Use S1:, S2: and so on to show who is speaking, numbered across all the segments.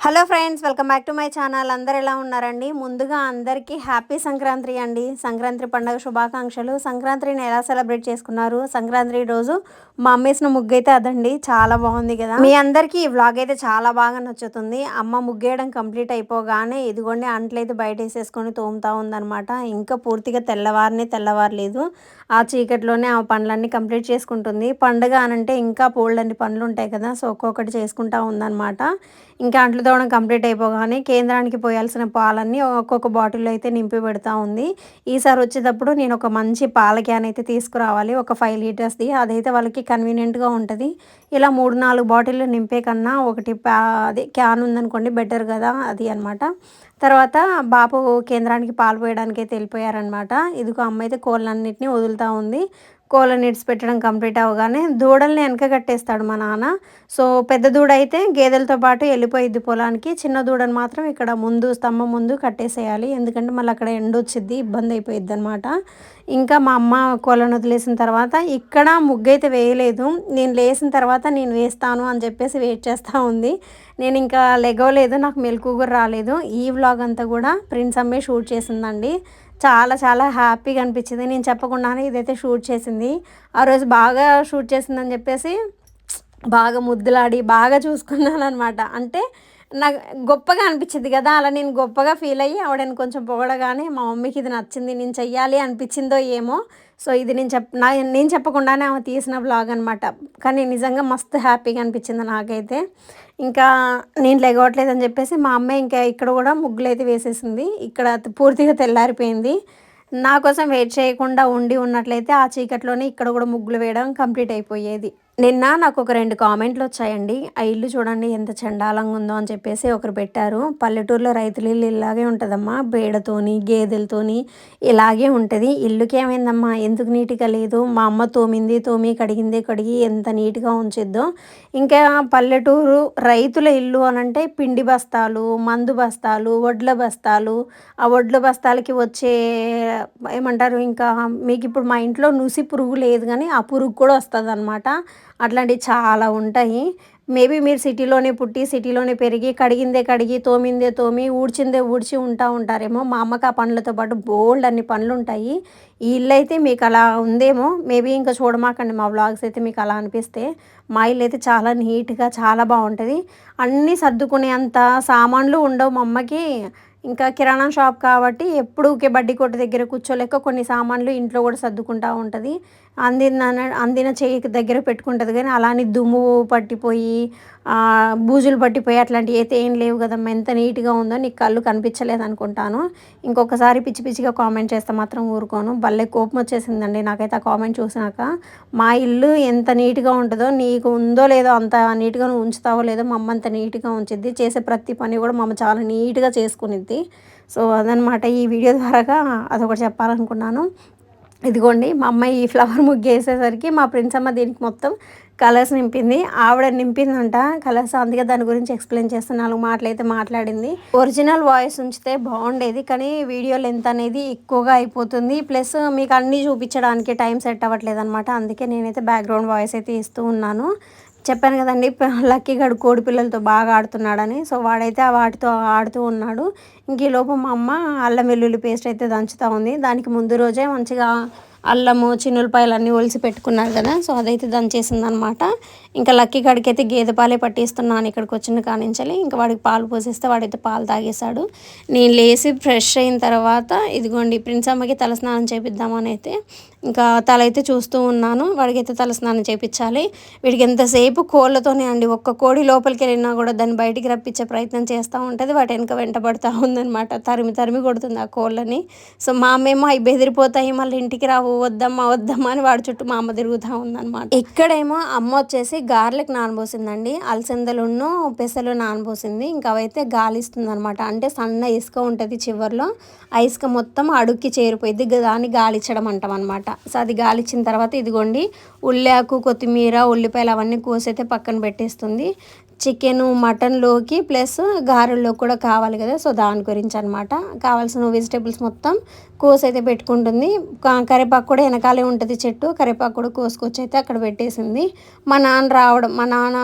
S1: Hello friends welcome back to my channel. అందరు ఎలా ఉన్నారండి? ముందుగా అందరికీ హ్యాపీ సంక్రాంతి అండి. సంక్రాంతి పండుగ శుభాకాంక్షలు. సంక్రాంతిని ఎలా సెలబ్రేట్ చేసుకున్నారు? సంక్రాంతి రోజు మా అమ్మేసిన ముగ్గు అయితే అదండి. చాలా బాగుంది కదా. మీ అందరికీ ఈ వ్లాగ్ అయితే చాలా బాగా నచ్చుతుంది. అమ్మ ముగ్గేయడం కంప్లీట్ అయిపోగానే ఇదిగోండి అంట్లయితే బయట వేసేసుకొని తోముతా ఉందనమాట ఇంకా పూర్తిగా తెల్లవారిని తెల్లవారలేదు. ఆ చీకట్లోనే ఆ పనులన్నీ కంప్లీట్ చేసుకుంటుంది. పండుగ అనంటే ఇంకా పోల్డన్ని పనులు ఉంటాయి కదా సో ఒక్కొక్కటి చేసుకుంటా ఉందన్నమాట. ఇంకా అంట్లు తోవడం కంప్లీట్ అయిపోగానే కేంద్రానికి పోయాల్సిన పాలన్నీ ఒక్కొక్క బాటిల్లో అయితే నింపి పెడతా ఉంది. ఈసారి వచ్చేటప్పుడు నేను ఒక మంచి పాల క్యాన్ అయితే తీసుకురావాలి ఒక ఫైవ్ లీటర్స్ది. అదైతే వాళ్ళకి కన్వీనియంట్గా ఉంటుంది. ఇలా మూడు నాలుగు బాటిల్ నింపే కన్నా ఒకటి ప్యా అది క్యాన్ ఉందనుకోండి బెటర్ కదా అది అనమాట తర్వాత బాపు కేంద్రానికి పాలు పోయడానికి అయితే వెళ్ళిపోయారనమాట ఇదిగో అమ్మ అయితే కోళ్ళన్నింటినీ వదులుతూ ఉంది. కోళ్ళ నీడ్స్ పెట్టడం కంప్లీట్ అవ్వగానే దూడల్ని వెనక కట్టేస్తాడు మా నాన్న. సో పెద్ద దూడ అయితే గేదెలతో పాటు వెళ్ళిపోయిద్ది పొలానికి. చిన్న దూడను మాత్రం ఇక్కడ ముందు స్తంభం ముందు కట్టేసేయాలి. ఎందుకంటే మళ్ళీ అక్కడ ఎండ వచ్చింది ఇబ్బంది అయిపోయిద్ది అనమాట ఇంకా మా అమ్మ కోళ్ళను వదిలేసిన తర్వాత ఇక్కడ ముగ్గు అయితే వేయలేదు. నేను లేసిన తర్వాత నేను వేస్తాను అని చెప్పేసి వెయిట్ చేస్తూ ఉంది. నేను ఇంకా లెగవలేదు నాకు మెలకు కూడా రాలేదు. ఈ వ్లాగ్ అంతా కూడా ప్రిన్స్ అమ్మే షూట్ చేసిందండి. చాలా చాలా హ్యాపీగా అనిపించింది. నేను చెప్పకుండానే ఇదైతే షూట్ చేసింది. ఆ రోజు బాగా షూట్ చేసిందని చెప్పేసి బాగా ముద్దులాడి బాగా చూసుకున్నాను అనమాట అంటే నాకు గొప్పగా అనిపించింది కదా అలా నేను గొప్పగా ఫీల్ అయ్యి ఆవిడని కొంచెం పొగడగానే మా మమ్మీకి ఇది నచ్చింది నేను చెయ్యాలి అనిపించిందో ఏమో. సో ఇది నేను చెప్ నా నేను చెప్పకుండానే ఆమె తీసిన బ్లాగ్ అనమాట కానీ నిజంగా మస్తు హ్యాపీగా అనిపించింది నాకైతే. ఇంకా నేను లెగవట్లేదని చెప్పేసి మా అమ్మాయి ఇంకా ఇక్కడ కూడా ముగ్గులు అయితే వేసేసింది. ఇక్కడ పూర్తిగా తెల్లారిపోయింది. నా కోసం వెయిట్ చేయకుండా ఉండి ఉన్నట్లయితే ఆ చీకట్లోనే ఇక్కడ కూడా ముగ్గులు వేయడం కంప్లీట్ అయిపోయేది. నిన్న నాకు ఒక రెండు కామెంట్లు వచ్చాయండి. ఆ ఇల్లు చూడండి ఎంత చండాలంగా ఉందో అని చెప్పేసి ఒకరు పెట్టారు. పల్లెటూరులో రైతుల ఇల్లు ఇలాగే ఉంటుందమ్మా. బేడతోని గేదెలతోని ఇలాగే ఉంటుంది. ఇల్లుకి ఏమైందమ్మా? ఎందుకు నీట్గా లేదు? మా అమ్మ తోమింది తోమి కడిగింది కడిగి ఎంత నీట్గా ఉంచిద్దో. ఇంకా పల్లెటూరు రైతుల ఇల్లు అని అంటే పిండి బస్తాలు మందు బస్తాలు వడ్ల బస్తాలు. ఆ వడ్ల బస్తాలకి వచ్చే ఏమంటారు? ఇంకా మీకు ఇప్పుడు మా ఇంట్లో నుసి పురుగు లేదు కానీ ఆ పురుగు కూడా వస్తుంది అనమాట అట్లాంటివి చాలా ఉంటాయి. మేబీ మీరు సిటీలోనే పుట్టి సిటీలోనే పెరిగి కడిగిందే కడిగి తోమిందే తోమి ఊడ్చిందే ఊడ్చి ఉంటా ఉంటారేమో. మా అమ్మకి ఆ పనులతో పాటు బోల్డ్ అన్ని పనులు ఉంటాయి. ఈ ఇల్లు అయితే మీకు అలా ఉందేమో. మేబీ ఇంకా చూడమాకండి మా బ్లాగ్స్ అయితే మీకు అలా అనిపిస్తే. మా ఇల్లు అయితే చాలా నీట్గా చాలా బాగుంటుంది. అన్నీ సర్దుకునే అంత సామాన్లు ఉండవు మా అమ్మకి. ఇంకా కిరాణా షాప్ కాబట్టి ఎప్పుడు బడ్డీ కొట్టు దగ్గర కూర్చోలేక కొన్ని సామాన్లు ఇంట్లో కూడా సర్దుకుంటూ ఉంటుంది. అందిన అందిన చేయికి దగ్గర పెట్టుకుంటుంది కానీ అలానే దుమ్ము పట్టిపోయి బూజులు పట్టిపోయి అట్లాంటివి అయితే ఏం లేవు కదమ్మా. ఎంత నీట్గా ఉందో నీకు కళ్ళు కనిపించలేదు అనుకుంటాను ఇంకొకసారి పిచ్చి పిచ్చిగా కామెంట్ చేస్తే మాత్రం ఊరుకోను. భలే కోపం వచ్చేసిందండి నాకైతే ఆ కామెంట్ చూసినాక. మా ఇల్లు ఎంత నీట్గా ఉంటుందో నీకు ఉందో లేదో అంత నీట్గా నువ్వు ఉంచుతావో లేదో మా అమ్మ అంత నీట్గా ఉంచిద్ది. చేసే ప్రతి పని కూడా మా అమ్మ చాలా నీట్గా చేసుకునిద్ది. సో అదనమాట ఈ వీడియో ద్వారాగా అదొకటి చెప్పాలనుకున్నాను. ఇదిగోండి మా అమ్మాయి ఈ ఫ్లవర్ ముగ్గు వేసేసరికి మా ప్రిన్స్ అమ్మ దీనికి మొత్తం కలర్స్ నింపింది. ఆవిడ నింపిందంట కలర్స్ అందుకే దాని గురించి ఎక్స్ప్లెయిన్ చేస్తే నాలుగు మాటలు అయితే మాట్లాడింది. ఒరిజినల్ వాయిస్ ఉంచితే బాగుండేది కానీ వీడియో లెంత్ అనేది ఎక్కువగా అయిపోతుంది. ప్లస్ మీకు అన్నీ చూపించడానికి టైం సెట్ అవ్వట్లేదు అనమాట అందుకే నేనైతే బ్యాక్గ్రౌండ్ వాయిస్ అయితే ఇస్తూ ఉన్నాను. చెప్పాను కదండి లక్కీ గడు కోడి పిల్లలతో బాగా ఆడుతున్నాడని. సో వాడైతే వాటితో ఆడుతూ ఉన్నాడు. ఇంక ఈ మా అమ్మ అల్లం వెల్లుల్లి పేస్ట్ అయితే దంచుతూ ఉంది. దానికి ముందు రోజే మంచిగా అల్లము చిన్నులపాయలు అన్నీ ఒలిసి పెట్టుకున్నారు కదా సో అదైతే దంచేసింది అనమాట ఇంకా లక్కీ కాడికి అయితే గేదె పాలే పట్టిస్తున్నాను ఇక్కడికి వచ్చిన కానించాలి. ఇంకా వాడికి పాలు పోసేస్తే వాడైతే పాలు తాగేశాడు. నేను లేచి ఫ్రెష్ అయిన తర్వాత ఇదిగోండి ప్రిన్స్ అమ్మకి తలస్నానం చేపిద్దామని అయితే ఇంకా తల అయితే చూస్తూ ఉన్నాను. వాడికైతే తలస్నానం చేయించాలి వీడికి ఎంతసేపు కోళ్ళతోనే అండి ఒక్క కోడి లోపలికి వెళ్ళినా కూడా దాన్ని బయటికి రప్పించే ప్రయత్నం చేస్తూ ఉంటుంది. వాటి వెనక వెంటబడుతూ ఉందనమాట తరిమి తరిమి కొడుతుంది ఆ కోళ్ళని. సో మా అమ్మేమో అవి బెదిరిపోతాయి మళ్ళీ ఇంటికి రావు వద్దమ్మా వద్దమ్మా అని వాడి చుట్టూ మా అమ్మ తిరుగుతూ ఉందనమాట ఇక్కడేమో అమ్మ వచ్చేసి గార్లిక్ నానబోసిందండి. అలసందలును పెసలు నానబోసింది. ఇంకా అవైతే గాలిస్తుంది అనమాట అంటే సన్న ఇసుక ఉంటుంది చివరిలో. ఆ ఇసుక మొత్తం అడుక్కి చేరిపోయింది దాన్ని గాలిచ్చడం అంటాం అనమాట సో అది గాలిచ్చిన తర్వాత ఇదిగోండి ఉల్లాకు కొత్తిమీర ఉల్లిపాయలు అవన్నీ కోసైతే పక్కన పెట్టేస్తుంది. చికెన్ మటన్లోకి ప్లస్ గారెల్లో కూడా కావాలి కదా సో దాని గురించి అనమాట. కావాల్సిన వెజిటేబుల్స్ మొత్తం కోసి అయితే పెట్టుకుంటుంది కరివేపాకు కూడా వెనకాలే ఉంటుంది చెట్టు కరివేపాకు కూడా కోసుకొచ్చి అయితే అక్కడ పెట్టేసింది. మా నాన్న రావడం మా నాన్న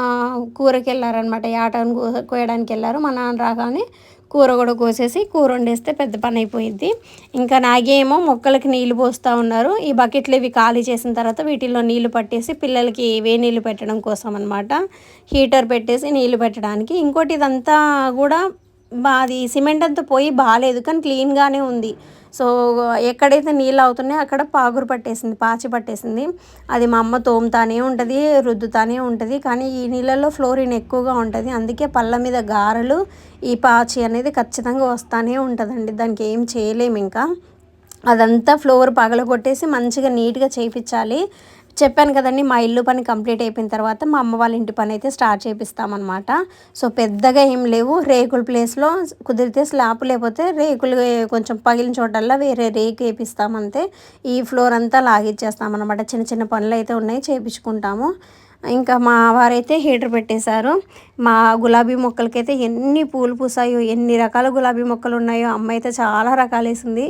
S1: కూరకి వెళ్ళారనమాట యాటను కో- కోయడానికి వెళ్ళారు మా నాన్న రాగానే కూర కూడా కోసేసి కూర వండేస్తే పెద్ద పని అయిపోయింది ఇంకా నాగేమో మొక్కలకి నీళ్ళు పోస్తూ ఉన్నారు. ఈ బకెట్లు ఇవి ఖాళీ చేసిన తర్వాత వీటిల్లో నీళ్ళు పట్టేసి పిల్లలకి వే నీళ్ళు పెట్టడం కోసం అనమాట హీటర్ పెట్టేసి నీళ్ళు పెట్టడానికి. ఇంకోటి ఇదంతా కూడా అది సిమెంట్ అంతా పోయి బాగాలేదు కానీ క్లీన్గానే ఉంది. సో ఎక్కడైతే నీళ్ళు అవుతున్నాయో అక్కడ పాగురు పట్టేసింది పాచి పట్టేసింది. అది మా అమ్మ తోముతానే ఉంటుంది రుద్దుతానే ఉంటుంది కానీ ఈ నీళ్ళల్లో ఫ్లోరిన్ ఎక్కువగా ఉంటుంది. అందుకే పళ్ళ మీద గారెలు ఈ పాచి అనేది ఖచ్చితంగా వస్తానే ఉంటుందండి. దానికి ఏం చేయలేము ఇంకా. అదంతా ఫ్లోర్ పగలగొట్టేసి మంచిగా నీట్గా చేయించాలి చెప్పాను కదండి మా ఇల్లు పని కంప్లీట్ అయిపోయిన తర్వాత మా అమ్మ వాళ్ళ ఇంటి పని అయితే స్టార్ట్ చేపిస్తామన్నమాట. సో పెద్దగా ఏం లేవు. రేకుల ప్లేస్లో కుదిరితే స్లాబ్ లేకపోతే రేకులు కొంచెం పగిలిన చోటల్లా వేరే రేకు వేపిస్తామంతే. ఈ ఫ్లోర్ అంతా లాగిచ్చేస్తామన్నమాట. చిన్న చిన్న పనులు అయితే ఉన్నాయి చేపించుకుంటాము. ఇంకా మా వారైతే హీటర్ పెట్టేశారు. మా గులాబీ మొక్కలకైతే ఎన్ని పూలు పూసాయో ఎన్ని రకాల గులాబీ మొక్కలు ఉన్నాయో అమ్మ అయితే చాలా రకాలు వేసింది.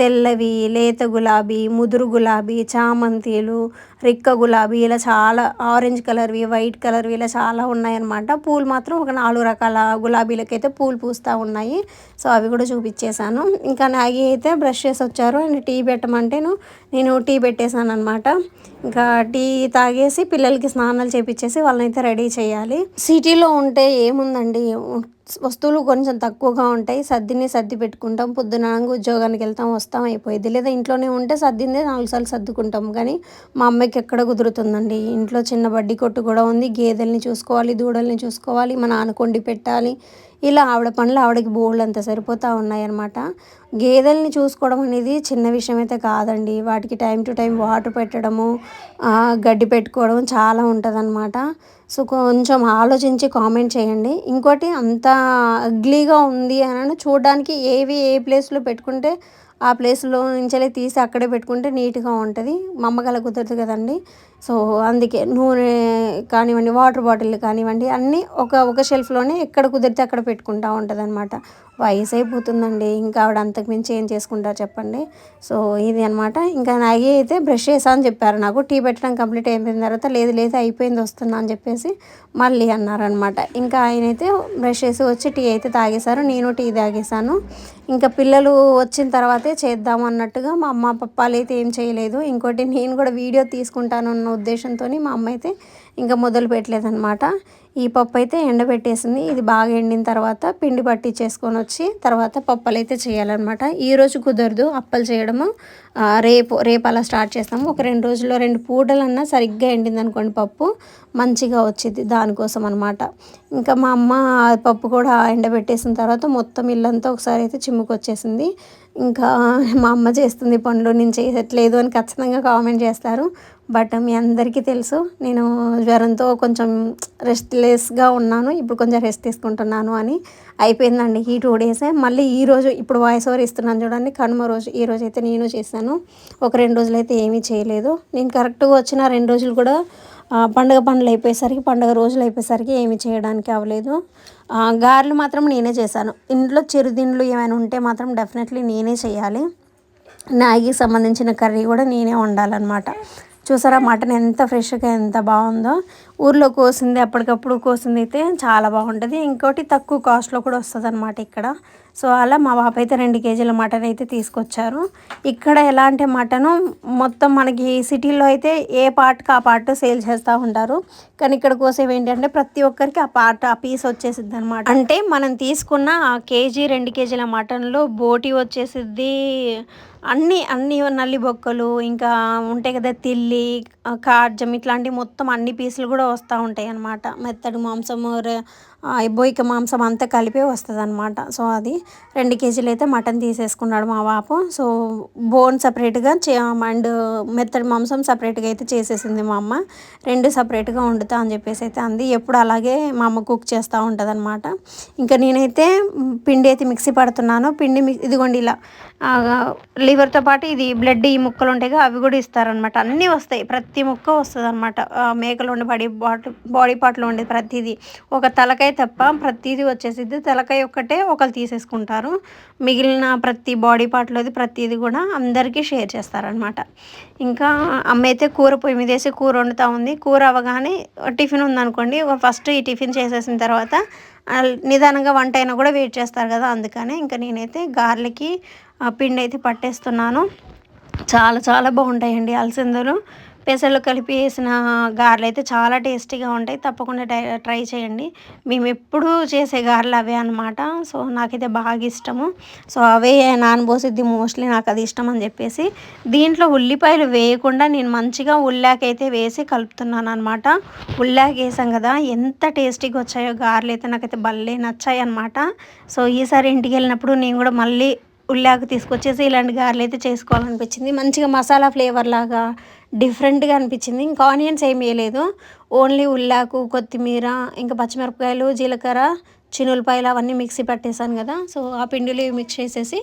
S1: తెల్లవి లేత గులాబీ ముదురు గులాబీ చామంతిలు రిక్క గులాబీ ఇలా చాలా ఆరెంజ్ కలర్వి వైట్ కలర్వి ఇలా చాలా ఉన్నాయన్నమాట. పూలు మాత్రం ఒక నాలుగు రకాల గులాబీలకైతే పూలు పూస్తూ ఉన్నాయి. సో అవి కూడా చూపించేశాను ఇంకా నాగి అయితే బ్రష్ చేసి వచ్చారు. అండ్ టీ పెట్టమంటేను నేను టీ పెట్టేశాను అనమాట ఇంకా టీ తాగేసి పిల్లలకి స్నానాలు చేపించేసి వాళ్ళనైతే రెడీ చేయాలి. సిటీలో ఉంటే ఏముందండి? వస్తువులు కొంచెం తక్కువగా ఉంటాయి. సర్దిని సర్ది పెట్టుకుంటాం. పొద్దున ఉద్యోగానికి వెళ్తాం వస్తాం అయిపోయింది. లేదా ఇంట్లోనే ఉంటే సర్దిందే నాలుగు సార్లు సర్దుకుంటాం. కానీ మా అమ్మాయికి ఎక్కడ కుదురుతుందండి? ఇంట్లో చిన్న బడ్డీ కొట్టు కూడా ఉంది. గేదెల్ని చూసుకోవాలి దూడల్ని చూసుకోవాలి. మా నాన్న కొండి పెట్టాలి. ఇలా ఆవిడ పనులు ఆవిడకి బోళ్ళు అంత సరిపోతూ ఉన్నాయన్నమాట. గేదెల్ని చూసుకోవడం అనేది చిన్న విషయం అయితే కాదండి. వాటికి టైం టు టైం వాటర్ పెట్టడము గడ్డి పెట్టుకోవడం చాలా ఉంటుందన్నమాట. సో కొంచెం ఆలోచించి కామెంట్ చేయండి. ఇంకోటి అంత అగ్లీగా ఉంది అని చూడడానికి ఏవి ఏ ప్లేస్లో పెట్టుకుంటే ఆ ప్లేస్లో నుంచెలే తీసి అక్కడే పెట్టుకుంటే నీట్గా ఉంటుంది. మా అమ్మగల కుదరదు కదండి. సో అందుకే నూనె కానివ్వండి వాటర్ బాటిల్ కానివ్వండి అన్నీ ఒక ఒక షెల్ఫ్లోనే ఎక్కడ కుదిరితే అక్కడ పెట్టుకుంటా ఉంటుంది అనమాట వయసు అయిపోతుందండి ఇంకా ఆవిడ అంతకు మించి ఏం చేసుకుంటారు చెప్పండి. సో ఇది అనమాట ఇంకా నాగి అయితే బ్రష్ చేసా అని చెప్పారు. నాకు టీ పెట్టడం కంప్లీట్ అయిపోయిన తర్వాత లేదు లేదు అయిపోయింది వస్తున్నా అని చెప్పేసి మళ్ళీ అన్నారనమాట ఇంకా ఆయన అయితే బ్రష్ చేసి వచ్చి టీ అయితే తాగేశారు. నేను టీ తాగేశాను. ఇంకా పిల్లలు వచ్చిన తర్వాతే చేద్దాం అన్నట్టుగా మా అమ్మ పప్పాలు అయితే ఏం చేయలేదు. ఇంకోటి నేను కూడా వీడియో తీసుకుంటాను అన్న ఉద్దేశంతో మా అమ్మ అయితే ఇంకా మొదలు పెట్టలేదనమాట ఈ పప్పు అయితే ఎండబెట్టేసింది. ఇది బాగా ఎండిన తర్వాత పిండి పట్టి చేసుకొని వచ్చి తర్వాత పప్పులు అయితే చేయాలన్నమాట ఈరోజు కుదరదు అప్పలు చేయడము. రేపు రేపు అలా స్టార్ట్ చేస్తాము. ఒక రెండు రోజుల్లో రెండు పూటలన్నా సరిగ్గా ఎండింది అనుకోండి పప్పు. మంచిగా వచ్చింది దానికోసం అనమాట ఇంకా మా అమ్మ పప్పు కూడా ఎండబెట్టేసిన తర్వాత మొత్తం ఇల్లంతా ఒకసారి అయితే చిమ్ముకొచ్చేసింది. ఇంకా మా అమ్మ చేస్తుంది పనులు. నేను చేయట్లేదు అని ఖచ్చితంగా కామెంట్ చేస్తారు. బట్ మీ అందరికీ తెలుసు నేను జ్వరంతో కొంచెం రెస్ట్లెస్గా ఉన్నాను. ఇప్పుడు కొంచెం రెస్ట్ తీసుకుంటున్నాను అని అయిపోయిందండి. ఈ టూ డేసే. మళ్ళీ ఈ రోజు ఇప్పుడు వాయిస్ ఓవర్ ఇస్తున్నాను చూడండి. కనుమ రోజు ఈ రోజు అయితే నేను చేశాను. ఒక రెండు రోజులు అయితే ఏమీ చేయలేదు. నేను కరెక్ట్గా వచ్చిన రెండు రోజులు కూడా పండగ పనులు అయిపోయేసరికి పండగ రోజులు అయిపోయేసరికి ఏమి చేయడానికి అవ్వలేదు. గారెలు మాత్రం నేనే చేశాను. ఇంట్లో చిరుదిండ్లు ఏమైనా ఉంటే మాత్రం డెఫినెట్లీ నేనే చేయాలి. నాగికి సంబంధించిన కర్రీ కూడా నేనే వండాలన్నమాట. చూసారా? మటన్ ఎంత ఫ్రెష్గా ఎంత బాగుందో. ఊర్లో కోసింది అప్పటికప్పుడు కోసింది అయితే చాలా బాగుంటుంది. ఇంకోటి తక్కువ కాస్ట్లో కూడా వస్తుంది అనమాట ఇక్కడ. సో అలా మా బాబు అయితే రెండు కేజీల మటన్ అయితే తీసుకొచ్చారు. ఇక్కడ ఎలా అంటే మటను మొత్తం మనకి సిటీలో అయితే ఏ పార్ట్కి ఆ పార్ట్ సేల్ చేస్తూ ఉంటారు. కానీ ఇక్కడ కోసేవి ఏంటంటే ప్రతి ఒక్కరికి ఆ పార్ట్ ఆ పీస్ వచ్చేసిద్ది అనమాట అంటే మనం తీసుకున్న ఆ కేజీ రెండు కేజీల మటన్లో బోటి వచ్చేసిద్ది. అన్నీ అన్నీ నల్లి బొక్కలు ఇంకా ఉంటాయి కదా తిల్లి కాడ్జం ఇట్లాంటి మొత్తం అన్ని పీసులు కూడా వస్తూ ఉంటాయి అన్నమాట మెత్తడి మాంసము బొయ్యిక మాంసం అంతా కలిపే వస్తుంది అనమాట సో అది రెండు కేజీలు అయితే మటన్ తీసేసుకున్నాడు మా బాపు. సో బోన్ సపరేట్గా అండ్ మెత్తడి మాంసం సపరేట్గా అయితే చేసేసింది మా అమ్మ. రెండు సపరేట్గా వండుతా అని చెప్పేసి అయితే అంది. ఎప్పుడు అలాగే మా అమ్మ కుక్ చేస్తూ ఉంటుంది అనమాట ఇంకా నేనైతే పిండి అయితే మిక్సీ పడుతున్నాను. పిండి ఇదిగోండి ఇలా లివర్తో పాటు ఇది బ్లడ్ ఈ ముక్కలు ఉంటాయి అవి కూడా ఇస్తారనమాట అన్నీ వస్తాయి. ప్రతి ముక్క వస్తుంది అనమాట మేకలు ఉండే బాడీ బాడీ పార్ట్లో ఉండేది ప్రతిదీ. ఒక తలకాయ తప్ప ప్రతిదీ వచ్చేసిద్ది. తలకాయ ఒక్కటే ఒకరు తీసేసుకుంటారు. మిగిలిన ప్రతి బాడీ పార్ట్లోది ప్రతిదీ కూడా అందరికీ షేర్ చేస్తారనమాట ఇంకా అమ్మ అయితే కూర పొయ్యి మీద వేసి కూర వండుతూ ఉంది. కూర అవ్వగానే టిఫిన్ ఉందనుకోండి. ఫస్ట్ ఈ టిఫిన్ చేసేసిన తర్వాత నిదానంగా వంట అయినా కూడా వెయిట్ చేస్తారు కదా అందుకనే ఇంకా నేనైతే గార్లకి పిండి అయితే పట్టేస్తున్నాను. చాలా చాలా బాగుంటాయండి అలసిందలు. పెసలు కలిపి వేసిన గారెలు అయితే చాలా టేస్టీగా ఉంటాయి. తప్పకుండా ట్రై చేయండి. మేము ఎప్పుడూ చేసే గారెలు అవే అనమాట సో నాకైతే బాగా ఇష్టము. సో అవే నానబోసిద్ది మోస్ట్లీ నాకు అది ఇష్టం అని చెప్పేసి. దీంట్లో ఉల్లిపాయలు వేయకుండా నేను మంచిగా ఉల్లాకైతే వేసి కలుపుతున్నాను అనమాట ఉల్లాక వేసాం కదా ఎంత టేస్టీగా వచ్చాయో గారెలు అయితే నాకైతే భలే నచ్చాయి అనమాట సో ఈసారి ఇంటికి వెళ్ళినప్పుడు నేను కూడా మళ్ళీ ఉల్లాకు తీసుకొచ్చేసి ఇలాంటి గారెలు అయితే చేసుకోవాలనిపించింది. మంచిగా మసాలా ఫ్లేవర్ లాగా డిఫరెంట్గా అనిపించింది. ఇంకా ఆనియన్స్ ఏమి వేయలేదు. ఓన్లీ ఉల్లాకు కొత్తిమీర ఇంకా పచ్చిమిరపకాయలు జీలకర్ర చినులపాయలు అవన్నీ మిక్సీ పట్టేశాను కదా. సో ఆ పిండిలు మిక్స్ చేసేసి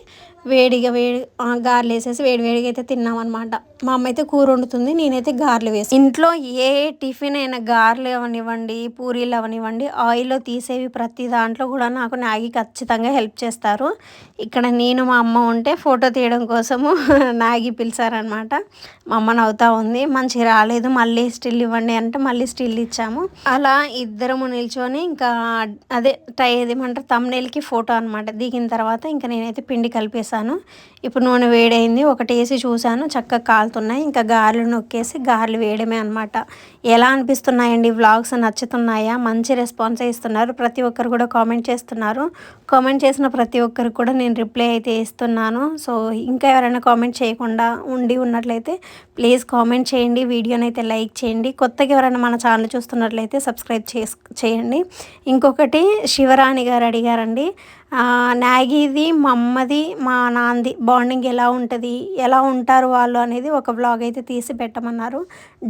S1: వేడిగా వేడి గారెలు వేసేసి వేడి వేడిగా అయితే తిన్నామన్నమాట మా అమ్మ అయితే కూర వండుతుంది నేనైతే గారెలు వేసి. ఇంట్లో ఏ టిఫిన్ అయినా గారెలు అవనివ్వండి పూరీలు అవనివ్వండి ఆయిల్లో తీసేవి ప్రతి దాంట్లో కూడా నాకు నాగి ఖచ్చితంగా హెల్ప్ చేస్తారు. ఇక్కడ నేను మా అమ్మ ఉంటే ఫోటో తీయడం కోసము నాగి పిలిచారనమాట మా అమ్మ నవ్వుతా ఉంది మంచిగా రాలేదు మళ్ళీ స్టిల్ ఇవ్వండి అంటే మళ్ళీ స్టిల్ ఇచ్చాము. అలా ఇద్దరము నిల్చొని ఇంకా అదే టై ఏదేమంటారు తమ్నేల్కి ఫోటో అనమాట దిగిన తర్వాత ఇంకా నేనైతే పిండి కలిపేసాను కలిపేశాను ఇప్పుడు నూనె వేడైంది. ఒకటి వేసి చూశాను. చక్కగా కాలుతున్నాయి. ఇంకా గారెలు నొక్కేసి గారెలు వేయడమే అనమాట ఎలా అనిపిస్తున్నాయండి? వ్లాగ్స్ నచ్చుతున్నాయా? మంచి రెస్పాన్స్ ఇస్తున్నారు. ప్రతి ఒక్కరు కూడా కామెంట్ చేస్తున్నారు. కామెంట్ చేసిన ప్రతి ఒక్కరికి కూడా నేను రిప్లై అయితే ఇస్తున్నాను. సో ఇంకా ఎవరైనా కామెంట్ చేయకుండా ఉండి ఉన్నట్లయితే ప్లీజ్ కామెంట్ చేయండి. వీడియోని అయితే లైక్ చేయండి. కొత్తగా ఎవరైనా మన ఛానల్ చూస్తున్నట్లయితే సబ్స్క్రైబ్ చేయండి. ఇంకొకటి శివరాణి గారు అడిగారండి. నాగీది మా అమ్మది మా నాన్నది బాండింగ్ ఎలా ఉంటుంది ఎలా ఉంటారు వాళ్ళు అనేది ఒక బ్లాగ్ అయితే తీసి పెట్టమన్నారు.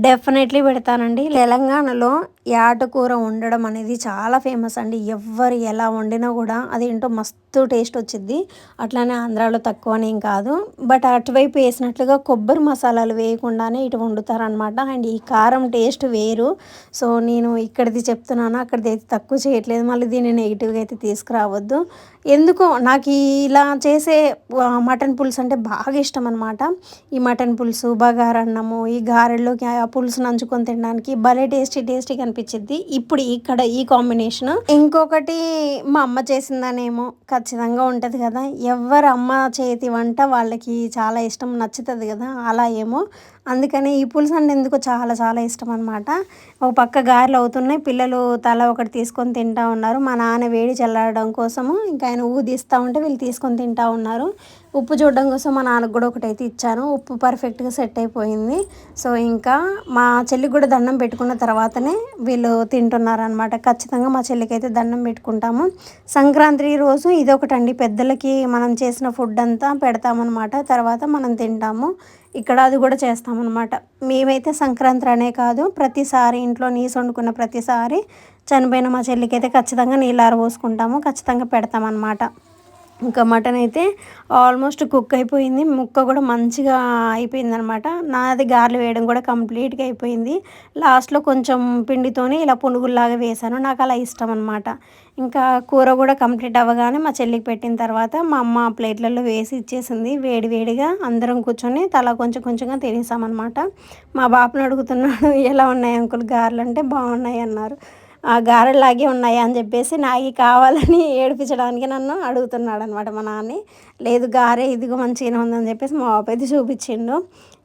S1: డెఫినెట్లీ పెడతానండి. తెలంగాణలో యాటకూర వండడం అనేది చాలా ఫేమస్ అండి. ఎవ్వరు ఎలా వండినా కూడా అదేంటో మస్తు టేస్ట్ వచ్చింది అట్లానే ఆంధ్రాలో తక్కువనేం కాదు. బట్ అటువైపు వేసినట్లుగా కొబ్బరి మసాలాలు వేయకుండానే ఇటు వండుతారనమాట అండ్ ఈ కారం టేస్ట్ వేరు. సో నేను ఇక్కడిది చెప్తున్నాను. అక్కడిది అయితే తక్కువ చేయట్లేదు. మళ్ళీ దీన్ని నెగిటివ్గా అయితే తీసుకురావద్దు. ఎందుకో నాకు ఇలా చేసే మటన్ పులుసు అంటే బాగా ఇష్టం అనమాట ఈ మటన్ పులుసు బగారన్నము ఈ గారెల్లోకి పులుసు నంచుకొని తినడానికి భలే టేస్టీ టేస్టీగా అనిపించింది ఇప్పుడు ఇక్కడ ఈ కాంబినేషన్. ఇంకొకటి మా అమ్మ చేసిందనేమో ఖచ్చితంగా ఉంటుంది కదా. ఎవరు అమ్మ చేతి వంట వాళ్ళకి చాలా ఇష్టం నచ్చుతుంది కదా. అలా ఏమో. అందుకని ఈ పులుసు అంటే ఎందుకు చాలా చాలా ఇష్టం అనమాట ఒక పక్క గారెలు అవుతున్నాయి. పిల్లలు తల ఒకటి తీసుకొని తింటా ఉన్నారు. మా నాన్న వేడి చల్లారడం కోసము ఇంకా ఆయన ఊదిస్తూ ఉంటే వీళ్ళు తీసుకొని తింటా ఉన్నారు. ఉప్పు చూడడం కోసం మా నాన్నకు కూడా ఒకటైతే ఇచ్చాను. ఉప్పు పర్ఫెక్ట్గా సెట్ అయిపోయింది. సో ఇంకా మా చెల్లికి కూడా దండం పెట్టుకున్న తర్వాతనే వీళ్ళు తింటున్నారనమాట ఖచ్చితంగా మా చెల్లికి అయితే దండం పెట్టుకుంటాము. సంక్రాంతి రోజు ఇదొకటండి. పెద్దలకి మనం చేసిన ఫుడ్ అంతా పెడతామన్నమాట. తర్వాత మనం తింటాము. ఇక్కడ అది కూడా చేస్తామన్నమాట. మేమైతే సంక్రాంతి అనే కాదు ప్రతిసారి ఇంట్లో నీసు వండుకున్న ప్రతిసారి చనిపోయిన మా చెల్లికి అయితే ఖచ్చితంగా నీళ్ళారు పోసుకుంటాము ఖచ్చితంగా పెడతామన్నమాట. ఇంకా మటన్ అయితే ఆల్మోస్ట్ కుక్ అయిపోయింది. ముక్క కూడా మంచిగా అయిపోయింది అనమాట నాది గారెలు వేయడం కూడా కంప్లీట్గా అయిపోయింది. లాస్ట్లో కొంచెం పిండితోనే ఇలా పునుగుల్లాగా వేసాను. నాకు అలా ఇష్టం అనమాట ఇంకా కూర కూడా కంప్లీట్ అవ్వగానే మా చెల్లికి పెట్టిన తర్వాత మా అమ్మ ప్లేట్లలో వేసి ఇచ్చేసింది. వేడి వేడిగా అందరం కూర్చొని తల కొంచెం కొంచెంగా తినేసామన్నమాట మా బాపను అడుగుతున్నాడు ఎలా ఉన్నాయి అంకుల్ గారెలు? అంటే బాగున్నాయి అన్నారు. ఆ గారెలాగే ఉన్నాయి అని చెప్పేసి నాగి కావాలని ఏడిపించడానికి నన్ను అడుగుతున్నాడు అనమాట మా నాన్న. లేదు గారె ఇదిగో మంచిగానే ఉందని చెప్పేసి మా బాబు అయితే చూపించిండు.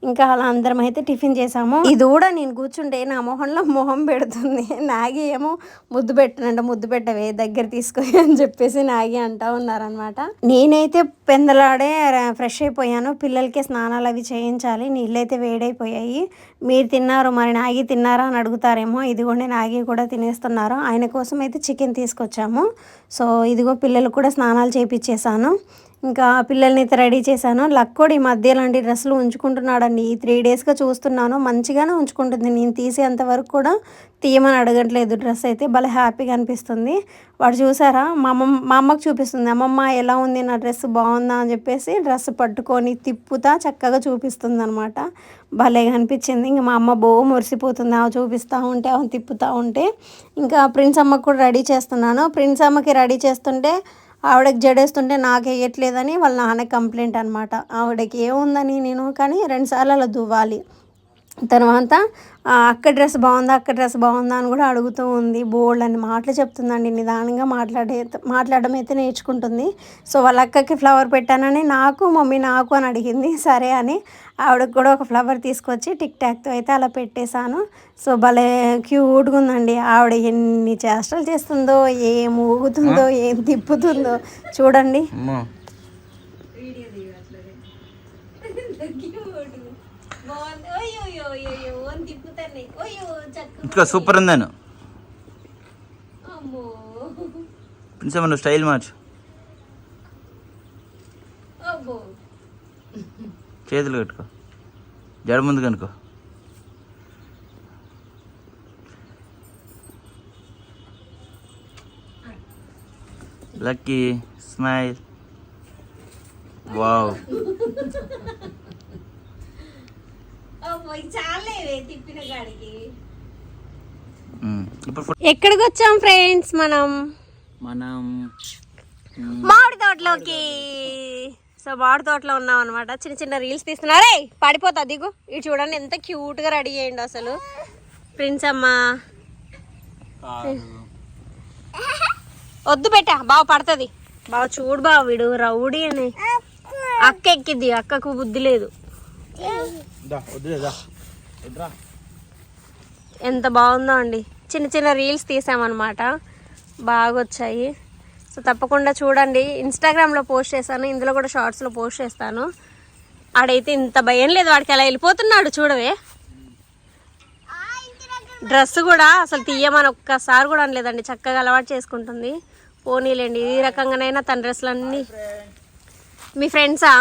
S1: ఇంకా అలా అందరం అయితే టిఫిన్ చేసాము. ఇది కూడా నేను కూర్చుంటే నా మొహంలో మొహం పెడుతుంది. నాగి ఏమో ముద్దు పెట్టనంట ముద్దు పెట్టవే దగ్గర తీసుకొని అని చెప్పేసి నాగి అంటా ఉన్నారనమాట నేనైతే పెందలాడే ఫ్రెష్ అయిపోయాను. పిల్లలకి స్నానాలు అవి చేయించాలి. నీళ్ళైతే వేడైపోయాయి. మీరు తిన్నారు మరి నాగి తిన్నారా అని అడుగుతారేమో. ఇదిగోండి నాగి కూడా తినేస్తున్నారు. ఆయన కోసం అయితే చికెన్ తీసుకొచ్చాము. సో ఇదిగో పిల్లలు కూడా స్నానాలు చేయించేసాను ఇంకా పిల్లల్ని అయితే రెడీ చేశాను. లక్కోడి ఈ మధ్య ఇలాంటి డ్రెస్సులు ఉంచుకుంటున్నాడండి. ఈ త్రీ డేస్గా చూస్తున్నాను. మంచిగానే ఉంచుకుంటుంది. నేను తీసేంత వరకు కూడా తీయమని అడగట్లేదు. డ్రెస్ అయితే భలే హ్యాపీగా అనిపిస్తుంది. వాడు చూసారా? మా అమ్మ మా అమ్మకు చూపిస్తుంది. అమ్మమ్మ ఎలా ఉంది? నా డ్రెస్ బాగుందా? అని చెప్పేసి డ్రెస్ పట్టుకొని తిప్పుతా చక్కగా చూపిస్తుంది అనమాట భలేగా అనిపించింది. ఇంకా మా అమ్మ బో మురిసిపోతుంది. ఆమె చూపిస్తూ ఉంటే ఆమె తిప్పుతూ ఉంటే. ఇంకా ప్రిన్స్ అమ్మకు కూడా రెడీ చేస్తున్నాను. ప్రిన్స్ అమ్మకి రెడీ చేస్తుంటే ఆవిడకి జడేస్తుంటే నాకు వేయట్లేదని వాళ్ళ నాన్న కంప్లైంట్ అనమాట ఆవిడకి ఏముందని నేను కానీ రెండుసార్లు అలా దువ్వాలి. తర్వాత ఆ, అక్క డ్రెస్ బాగుందా? అక్క డ్రెస్ బాగుందా? అని కూడా అడుగుతూ ఉంది. బోల్డ్ అని మాటలు చెప్తుందండి. నిదానంగా మాట్లాడే మాట్లాడడం అయితే నేర్చుకుంటుంది. సో వాళ్ళ అక్కకి ఫ్లవర్ పెట్టానని నాకు మమ్మీ నాకు అని అడిగింది. సరే అని ఆవిడకి కూడా ఒక ఫ్లవర్ తీసుకొచ్చి టిక్ టాక్తో అయితే అలా పెట్టేశాను. సో భలే క్యూట్గా ఉందండి. ఆవిడ ఎన్ని చేష్టలు చేస్తుందో ఏం ఊగుతుందో ఏం తిప్పుతుందో. చూడండి.
S2: ఇంకా సూపర్ ఉందాను. ప్రిన్సమ్మ నువ్వు స్టైల్ మార్చు. చేతులు కట్టుకో. జడ ముందు కనుకో. Lucky smile. వావ్.
S1: ఎక్కడికి వచ్చాం ఫ్రెండ్స్ మనం?
S2: మనం
S1: మామిడి తోటలోకి. సో మామిడి తోటలో ఉన్నాం అనమాట చిన్న చిన్న రీల్స్ తీస్తున్నారే పడిపోతా దిగు. ఇటు చూడండి ఎంత క్యూట్గా రెడీ అయ్యిండు అసలు. ప్రిన్స్ అమ్మ. వద్దు పెట్ట బావ పడుతుంది. బావ చూడు బావ వీడు రౌడీ అని. అక్క ఎక్కిద్ది అక్కకు బుద్ధి లేదు. ఎంత బాగుందో అండి. చిన్న చిన్న రీల్స్ తీసామన్నమాట. బాగా వచ్చాయి సో తప్పకుండా చూడండి. ఇన్స్టాగ్రామ్లో పోస్ట్ చేశాను. ఇందులో కూడా షార్ట్స్లో పోస్ట్ చేస్తాను. ఆడైతే ఇంత భయం లేదు వాడికి. అలా వెళ్ళిపోతున్నాడు చూడవే. డ్రెస్ కూడా అసలు తీయమని ఒక్కసారి కూడా అనలేదండి. చక్కగా అలవాటు చేసుకుంటుంది. పోనీలేండి. ఈ రకంగానైనా తన డ్రెస్సులు అన్నీ మీ ఫ్రెండ్సా?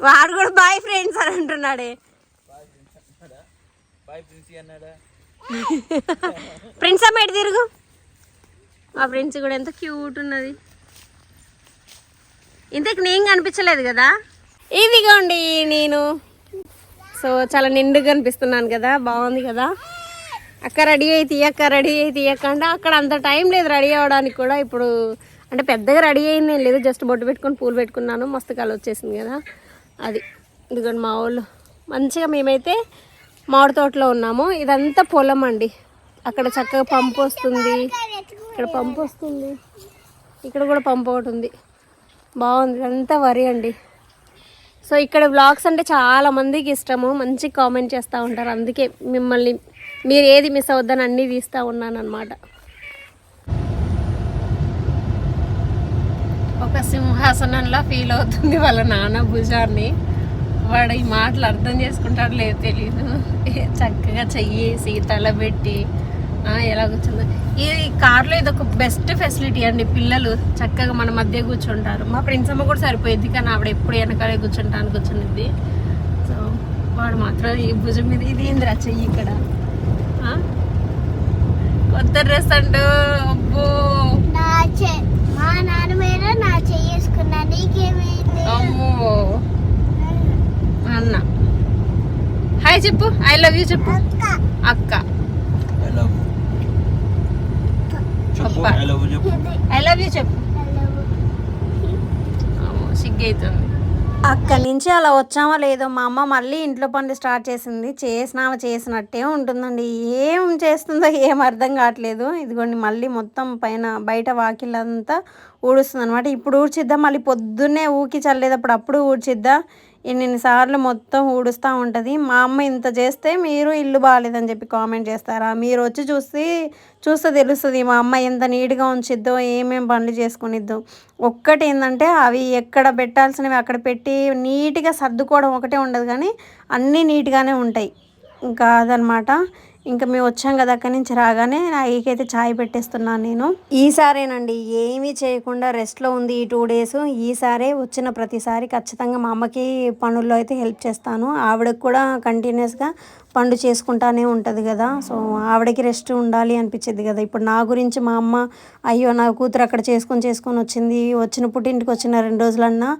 S1: వాడు కూడా బాయ్ ఫ్రెండ్స్ అని అంటున్నాడే. ప్రిన్స్ అమ్మ ఎటు తిరుగు? మా ఫ్రెండ్స్ కూడా ఎంత క్యూట్ ఉన్నది. ఇంతకు నేను కనిపించలేదు కదా? ఇదిగోండి నేను. సో చాలా నిండుగా కనిపిస్తున్నాను కదా? బాగుంది కదా? అక్క రెడీ అయి తీయక్క రెడీ అయి తీయక్క అంటే అక్కడ అంత టైం లేదు రెడీ అవ్వడానికి కూడా. ఇప్పుడు అంటే పెద్దగా రెడీ అయింది ఏం లేదు జస్ట్ బొట్టు పెట్టుకొని పూలు పెట్టుకున్నాను. మస్తు కళ వచ్చేసింది కదా. అది. ఇదిగోండి మా వాళ్ళు. మంచిగా మేమైతే మామిడి తోటలో ఉన్నాము. ఇదంతా పొలం అండి. అక్కడ చక్కగా పంపు వస్తుంది. ఇక్కడ పంపు వస్తుంది. ఇక్కడ కూడా పంపు ఒకటి ఉంది. బాగుంది. ఇదంతా వరి అండి. సో ఇక్కడ వ్లాగ్స్ అంటే చాలా మందికి ఇష్టము. మంచి కామెంట్ చేస్తూ ఉంటారు. అందుకే మిమ్మల్ని మీరు ఏది మిస్ అవద్దని అన్నీ తీస్తూ ఉన్నాను అనమాట ఒక సింహాసనంలో ఫీల్ అవుతుంది వాళ్ళ నాన్న భుజాన్ని. వాడు ఈ మాటలు అర్థం చేసుకుంటాడు లేదు తెలీదు. చక్కగా చెయ్యేసి తల పెట్టి ఎలా కూర్చుందో. ఈ కార్లో ఇది ఒక బెస్ట్ ఫెసిలిటీ అండి. పిల్లలు చక్కగా మన మధ్య కూర్చుంటారు. మా ఫ్రెండ్స్ అమ్మ కూడా సరిపోయింది కానీ ఆవిడ ఎప్పుడు వెనకాలే కూర్చుంటాను కూర్చునిద్ది సో వాడు మాత్రం ఈ భుజం మీద ఇది ఏందిరా చెయ్యి ఇక్కడ? కొత్త డ్రెస్ అంటూ అబ్బో!
S3: మా నాన్న మీద నా చేసుకున్నా నీకేమైంది?
S1: అమ్మో. అన్న. హాయ్ చెప్పు. ఐ లవ్ యూ చెప్పు.
S3: అక్క.
S1: అక్క.
S2: ఐ లవ్
S1: యూ చెప్పు సిగ్గైతుంది. అక్కడి నుంచి అలా వచ్చామో లేదో మా అమ్మ మళ్ళీ ఇంట్లో పనులు స్టార్ట్ చేసింది. చేసినామా చేసినట్టే ఉంటుందండి. ఏం చేస్తుందో ఏం అర్థం కావట్లేదు. ఇదిగోండి మళ్ళీ మొత్తం పైన బయట వాకిలంతా ఊడుస్తుంది అనమాట ఇప్పుడు ఊడ్చిద్దా మళ్ళీ పొద్దున్నే ఊకి చల్లేటప్పుడు అప్పుడు ఊడ్చిద్దా. ఇన్నిసార్లు మొత్తం ఊడుస్తూ ఉంటుంది. మా అమ్మ ఇంత చేస్తే మీరు ఇల్లు బాగాలేదని చెప్పి కామెంట్ చేస్తారా? మీరు వచ్చి చూసి చూస్తే తెలుస్తుంది మా అమ్మ ఎంత నీట్గా ఉంచిద్దో ఏమేం పనులు చేసుకునిద్దో. ఒక్కటి ఏంటంటే అవి ఎక్కడ పెట్టాల్సినవి అక్కడ పెట్టి నీట్గా సర్దుకోవడం ఒకటే ఉండదు కానీ అన్నీ నీట్గానే ఉంటాయి. ఇంకా అదనమాట ఇంకా మేము వచ్చాం కదా అక్కడి నుంచి రాగానే నాకైతే ఛాయ్ పెట్టేస్తున్నాను నేను. ఈసారేనండి ఏమీ చేయకుండా రెస్ట్లో ఉంది ఈ టూ డేస్. ఈసారే వచ్చిన ప్రతిసారి ఖచ్చితంగా మా అమ్మకి పనుల్లో అయితే హెల్ప్ చేస్తాను. ఆవిడకి కూడా కంటిన్యూస్గా పండు చేసుకుంటానే ఉంటుంది కదా. సో ఆవిడకి రెస్ట్ ఉండాలి అనిపించేది కదా. ఇప్పుడు నా గురించి మా అమ్మ అయ్యో నా కూతురు అక్కడ చేసుకొని చేసుకొని వచ్చింది వచ్చిన పుట్టింటికి వచ్చిన రెండు రోజులన్నా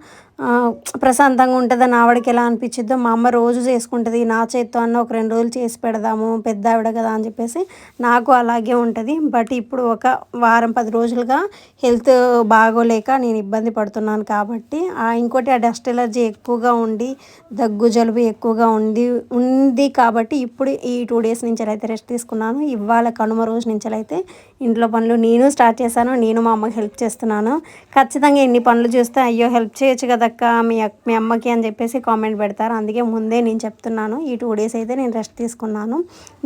S1: ప్రశాంతంగా ఉంటుందని ఆవిడకి ఎలా అనిపించిద్దో మా అమ్మ రోజు చేసుకుంటుంది నా చేత్తో అన్న ఒక రెండు రోజులు చేసి పెడదాము పెద్ద ఆవిడ కదా అని చెప్పేసి నాకు అలాగే ఉంటుంది. బట్ ఇప్పుడు ఒక వారం పది రోజులుగా హెల్త్ బాగోలేక నేను ఇబ్బంది పడుతున్నాను కాబట్టి ఇంకోటి ఆ డస్ట్ ఎలర్జీ ఎక్కువగా ఉండి దగ్గు జలుబు ఎక్కువగా ఉంది ఉంది కాబట్టి ఇప్పుడు ఈ టూ డేస్ నుంచి అయితే రెస్ట్ తీసుకున్నాను. ఇవాళ కనుమ రోజు నుంచి అయితే ఇంట్లో పనులు నేను స్టార్ట్ చేశాను నేను మా అమ్మకి హెల్ప్ చేస్తున్నాను. ఖచ్చితంగా ఎన్ని పనులు చూస్తే అయ్యో హెల్ప్ చేయొచ్చు కదక్క మీ మీ అమ్మకి అని చెప్పేసి కామెంట్ పెడతారు. అందుకే ముందే నేను చెప్తున్నాను ఈ టూ డేస్ అయితే నేను రెస్ట్ తీసుకున్నాను.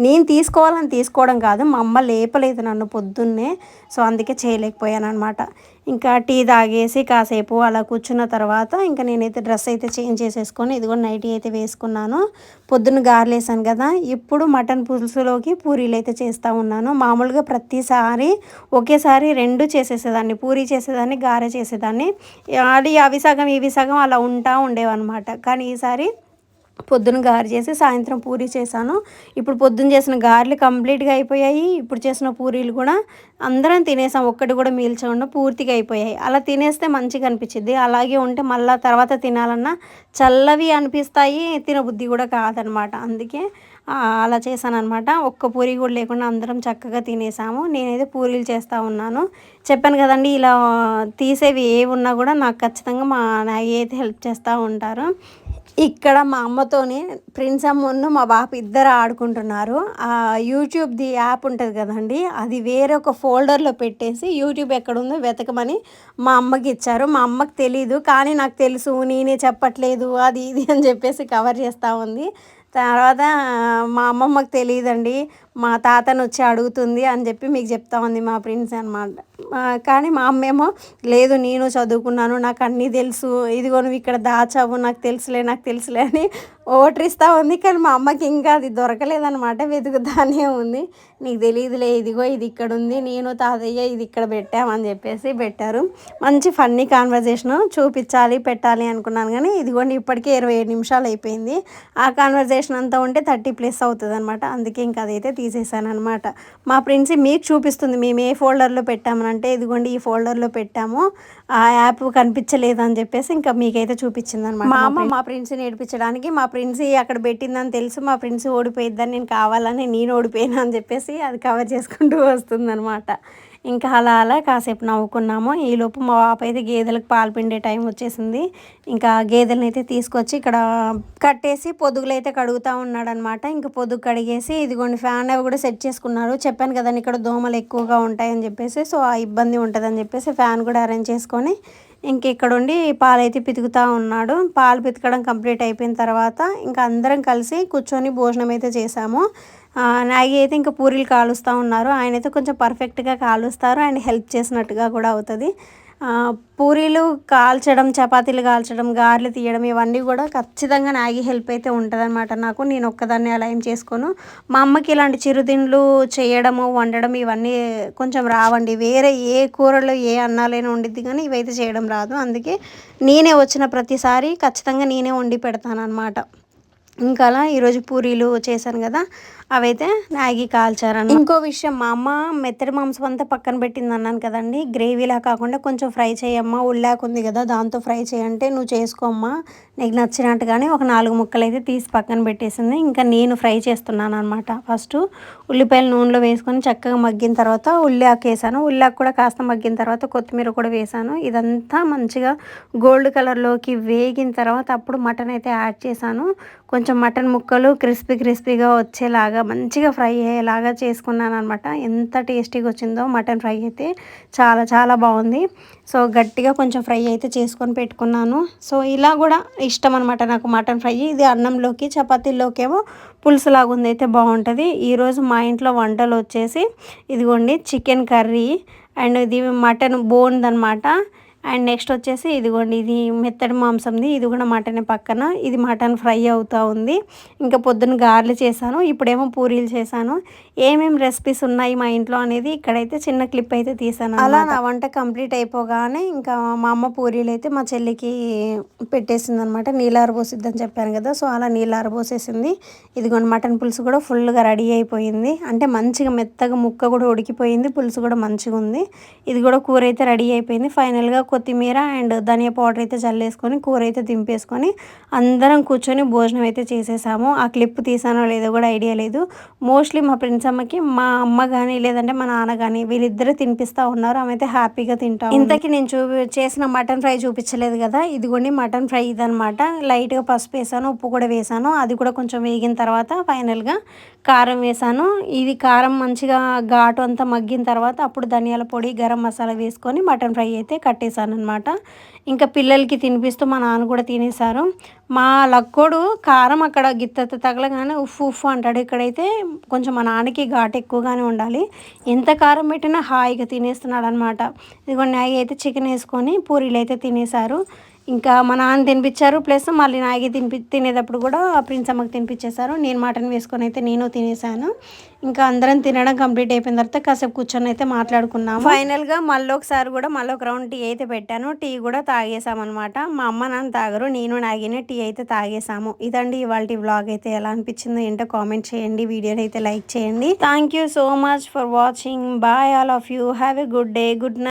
S1: నేను తీసుకోవాలని తీసుకోవడం కాదు మా అమ్మ లేపలేదు నన్ను పొద్దున్నే సో అందుకే చేయలేకపోయాను అనమాట ఇంకా టీ తాగేసి కాసేపు అలా కూర్చున్న తర్వాత ఇంకా నేనైతే డ్రెస్ అయితే చేంజ్ చేసేసుకొని ఇదిగో నైటీ అయితే వేసుకున్నాను. పొద్దున్న గారెలేసాను కదా ఇప్పుడు మటన్ పులుసులోకి పూరీలు అయితే చేస్తూ ఉన్నాను. మామూలుగా ప్రతిసారి ఒకేసారి రెండు చేసేసేదాన్ని పూరీ చేసేదాన్ని గారె చేసేదాన్ని. అది అవి సగం ఇవి సగం అలా ఉంటా ఉండేవన్నమాట. కానీ ఈసారి పొద్దున గారు చేసి సాయంత్రం పూరి చేశాను. ఇప్పుడు పొద్దున చేసిన గారెలు కంప్లీట్గా అయిపోయాయి. ఇప్పుడు చేసిన పూరీలు కూడా అందరం తినేసాం. ఒక్కటి కూడా మీల్చకుండా పూర్తిగా అయిపోయాయి. అలా తినేస్తే మంచిగా అనిపించింది అలాగే ఉంటే మళ్ళీ తర్వాత తినాలన్నా చల్లవి అనిపిస్తాయి. తినబుద్ధి కూడా కాదనమాట. అందుకే అలా చేశాను అనమాట ఒక్క పూరి కూడా లేకుండా అందరం చక్కగా తినేసాము. నేనైతే పూరీలు చేస్తూ ఉన్నాను. చెప్పాను కదండి ఇలా తీసేవి ఏ ఉన్నా కూడా నాకు ఖచ్చితంగా మా నాయ అయితే హెల్ప్ చేస్తూ ఉంటారు. ఇక్కడ మా అమ్మతోనే ప్రిన్స్ అమ్మను మా బాప ఇద్దరు ఆడుకుంటున్నారు. యూట్యూబ్ యూట్యూబ్ది యాప్ ఉంటుంది కదండి అది వేరే ఒక ఫోల్డర్లో పెట్టేసి యూట్యూబ్ ఎక్కడుందో వెతకమని మా అమ్మకి ఇచ్చారు. మా అమ్మకి తెలీదు కానీ నాకు తెలుసు నేనే చెప్పట్లేదు అది ఇది అని చెప్పేసి కవర్ చేస్తూ ఉంది. తర్వాత మా అమ్మమ్మకు తెలియదండి మా తాతను వచ్చి అడుగుతుంది అని చెప్పి మీకు చెప్తా ఉంది మా ప్రిన్స్ అనమాట కానీ మా అమ్మేమో లేదు నేను చదువుకున్నాను నాకు అన్నీ తెలుసు. ఇదిగో నువ్వు ఇక్కడ దాచావు నాకు తెలుసులే నాకు తెలుసులే అని ఓటరిస్తూ ఉంది. కానీ మా అమ్మకి ఇంకా అది దొరకలేదనమాట వెతుకుతానే ఉంది. నీకు తెలియదులే ఇదిగో ఇది ఇక్కడ ఉంది. నేను తాతయ్య ఇది ఇక్కడ పెట్టామని చెప్పేసి పెట్టారు. మంచి ఫన్నీ కాన్వర్జేషన్ చూపించాలి పెట్టాలి అనుకున్నాను కానీ ఇదిగోండి ఇప్పటికే ఇరవై నిమిషాలు అయిపోయింది. ఆ కాన్వర్జేషన్ అంతా ఉంటే థర్టీ ప్లస్ అవుతుంది అనమాట అందుకే ఇంకా అదైతే తీసేసాను అనమాట మా ప్రిన్సి మీకు చూపిస్తుంది మేము ఏ ఫోల్డర్లో పెట్టామని అంటే ఇదిగోండి ఈ ఫోల్డర్లో పెట్టాము ఆ యాప్ కనిపించలేదు అని చెప్పేసి ఇంకా మీకైతే చూపించింది అనమాట మా అమ్మ మా ప్రిన్స్ని నేర్పించడానికి మా ప్రిన్సి అక్కడ పెట్టిందని తెలుసు మా ప్రిన్స్ ఓడిపోయిద్దని నేను కావాలని నేను ఓడిపోయినా అని చెప్పేసి అది కవర్ చేసుకుంటూ వస్తుందన్నమాట. ఇంకా అలా అలా కాసేపు నవ్వుకున్నాము. ఈలోపు మా పాప అయితే గేదెలకు పాలు పిండే టైం వచ్చేసింది. ఇంకా గేదెలను అయితే తీసుకొచ్చి ఇక్కడ కట్టేసి పొదుగులు అయితే కడుగుతూ ఉన్నాడనమాట ఇంకా పొదుగు కడిగేసి ఇదిగోండి ఫ్యాన్ అవి కూడా సెట్ చేసుకున్నారు. చెప్పాను కదండి ఇక్కడ దోమలు ఎక్కువగా ఉంటాయని చెప్పేసి సో ఆ ఇబ్బంది ఉంటుందని చెప్పేసి ఫ్యాన్ కూడా అరేంజ్ చేసుకొని ఇంక ఇక్కడ ఉండి పాలైతే పితుకుతూ ఉన్నాడు. పాలు పితకడం కంప్లీట్ అయిపోయిన తర్వాత ఇంకా అందరం కలిసి కూర్చొని భోజనం అయితే చేసాము. నాగి అయితే ఇంకా పూరీలు కాలుస్తూ ఉన్నారు. ఆయన అయితే కొంచెం పర్ఫెక్ట్గా కాలుస్తారు. అండ్ హెల్ప్ చేసినట్టుగా కూడా అవుతుంది. పూరీలు కాల్చడం చపాతీలు కాల్చడం గారెలు తీయడం ఇవన్నీ కూడా ఖచ్చితంగా నాగి హెల్ప్ అయితే ఉంటుందన్నమాట నాకు. నేను ఒక్కదాన్ని అలా ఏం చేసుకోను. మా అమ్మకి ఇలాంటి చిరుదిండ్లు చేయడము వండడం ఇవన్నీ కొంచెం రావండి. వేరే ఏ కూరలు ఏ అన్నాలైనా వండిద్ది కానీ ఇవైతే చేయడం రాదు. అందుకే నేనే వచ్చిన ప్రతిసారి ఖచ్చితంగా నేనే వండి పెడతాను అనమాట ఇంకా అలా ఈరోజు పూరీలు చేశాను కదా. అవైతే మ్యాగీ కాల్చారని ఇంకో విషయం మా అమ్మ మెత్తడి మాంసం అంతా పక్కన పెట్టింది అన్నాను కదండి. గ్రేవీలా కాకుండా కొంచెం ఫ్రై చేయమ్మా ఉల్లాకు ఉంది కదా దాంతో ఫ్రై చేయంటే నువ్వు చేసుకోమ్మా నీకు నచ్చినట్టుగానే ఒక నాలుగు ముక్కలు అయితే తీసి పక్కన పెట్టేసింది. ఇంకా నేను ఫ్రై చేస్తున్నాను అనమాట ఫస్ట్ ఉల్లిపాయలు నూనెలో వేసుకొని చక్కగా మగ్గిన తర్వాత ఉల్లాకు వేసాను. ఉల్లాకు కూడా కాస్త మగ్గిన తర్వాత కొత్తిమీర కూడా వేసాను. ఇదంతా మంచిగా గోల్డ్ కలర్లోకి వేగిన తర్వాత అప్పుడు మటన్ అయితే యాడ్ చేశాను. కొంచెం మటన్ ముక్కలు క్రిస్పీ క్రిస్పీగా వచ్చేలాగా మంచిగా ఫ్రై అయ్యేలాగా చేసుకున్నాను అనమాట ఎంత టేస్టీగా వచ్చిందో మటన్ ఫ్రై అయితే చాలా చాలా బాగుంది సో గట్టిగా కొంచెం ఫ్రై అయితే చేసుకొని పెట్టుకున్నాను. సో ఇలా కూడా ఇష్టం అనమాట నాకు మటన్ ఫ్రై. ఇది అన్నంలోకి చపాతీలోకేమో పులుసు ఉంది అయితే బాగుంటుంది ఈరోజు మా ఇంట్లో వంటలు వచ్చేసి ఇదిగోండి చికెన్ కర్రీ అండ్ ఇది మటన్ బోన్ అనమాట అండ్ నెక్స్ట్ వచ్చేసి ఇదిగోండి ఇది మెత్తడి మాంసంది ఇది కూడా మటన్ పక్కన ఇది మటన్ ఫ్రై అవుతూ ఉంది. ఇంకా పొద్దున్న గారెలు చేశాను ఇప్పుడేమో పూరీలు చేశాను. ఏమేమి రెసిపీస్ ఉన్నాయి మా ఇంట్లో అనేది ఇక్కడైతే చిన్న క్లిప్ అయితే తీసాను అలా నా వంట కంప్లీట్ అయిపోగానే ఇంకా మా అమ్మ పూరీలు అయితే మా చెల్లికి పెట్టేసింది అనమాట నీళ్ళు పోసిద్దని చెప్పాను కదా సో అలా నీళ్ళు పోసేసింది. ఇదిగోండి మటన్ పులుసు కూడా ఫుల్గా రెడీ అయిపోయింది. అంటే మంచిగా మెత్తగా ముక్క కూడా ఉడికిపోయింది పులుసు కూడా మంచిగా ఉంది ఇది కూడా కూర అయితే రెడీ అయిపోయింది. ఫైనల్గా కొత్తిమీర అండ్ ధనియా పౌడర్ అయితే చల్లేసుకొని కూర అయితే దింపేసుకొని అందరం కూర్చొని భోజనం అయితే చేసేసాము. ఆ క్లిప్ తీసానో లేదో కూడా ఐడియా లేదు. మోస్ట్లీ మా ఫ్రెండ్స్ అమ్మకి మా అమ్మ కానీ లేదంటే మా నాన్న కానీ వీళ్ళిద్దరూ తినిపిస్తూ ఉన్నారు. ఆమె అయితే హ్యాపీగా తింటాం ఇంతకీ నేను చూ చేసిన మటన్ ఫ్రై చూపించలేదు కదా? ఇదిగోండి మటన్ ఫ్రై ఇదనమాట లైట్గా పసుపు వేసాను ఉప్పు కూడా వేసాను. అది కూడా కొంచెం వేగిన తర్వాత ఫైనల్గా కారం వేసాను. ఇది కారం మంచిగా ఘాటు అంతా మగ్గిన తర్వాత అప్పుడు ధనియాల పొడి గరం మసాలా వేసుకొని మటన్ ఫ్రై అయితే కట్టేశాను. అనమాట ఇంకా పిల్లలకి తినిపిస్తూ మా నాన్న కూడా తినేశారు. మా లక్కోడు కారం అక్కడ గిత్తత తగలగానే ఉఫ్ ఉఫ్ అంటాడు ఇక్కడైతే. కొంచెం మా నాన్నకి ఘాటు ఎక్కువగానే ఉండాలి. ఎంత కారం పెట్టినా హాయిగా తినేస్తున్నాడు అనమాట ఇదిగో నాయి అయితే చికెన్ వేసుకొని పూరీలు అయితే తినేశారు. ఇంకా మా నాన్న తినిపించారు ప్లస్ మళ్ళీ నాగి తినిపి తినేటప్పుడు కూడా ప్రిన్స్ అమ్మకి తినిపించేశారు. నేను మటన్ వేసుకొని అయితే నేను తినేసాను ఇంకా అందరం తినడం కంప్లీట్ అయిపోయిన తర్వాత కాసేపు కూర్చొని అయితే మాట్లాడుకున్నాము. ఫైనల్గా మళ్ళీ ఒకసారి కూడా మళ్ళీ ఒక రౌండ్ టీ అయితే పెట్టాను. టీ కూడా తాగేసామన్నమాట మా అమ్మ నాన్న తాగరు నేను నాగిన టీ అయితే తాగేసాము ఇదండి ఇవాళ వ్లాగ్ అయితే ఎలా అనిపించిందో ఏంటో కామెంట్ చేయండి. వీడియోని అయితే లైక్ చేయండి. Thank you so much for watching bye all of you have a good day good night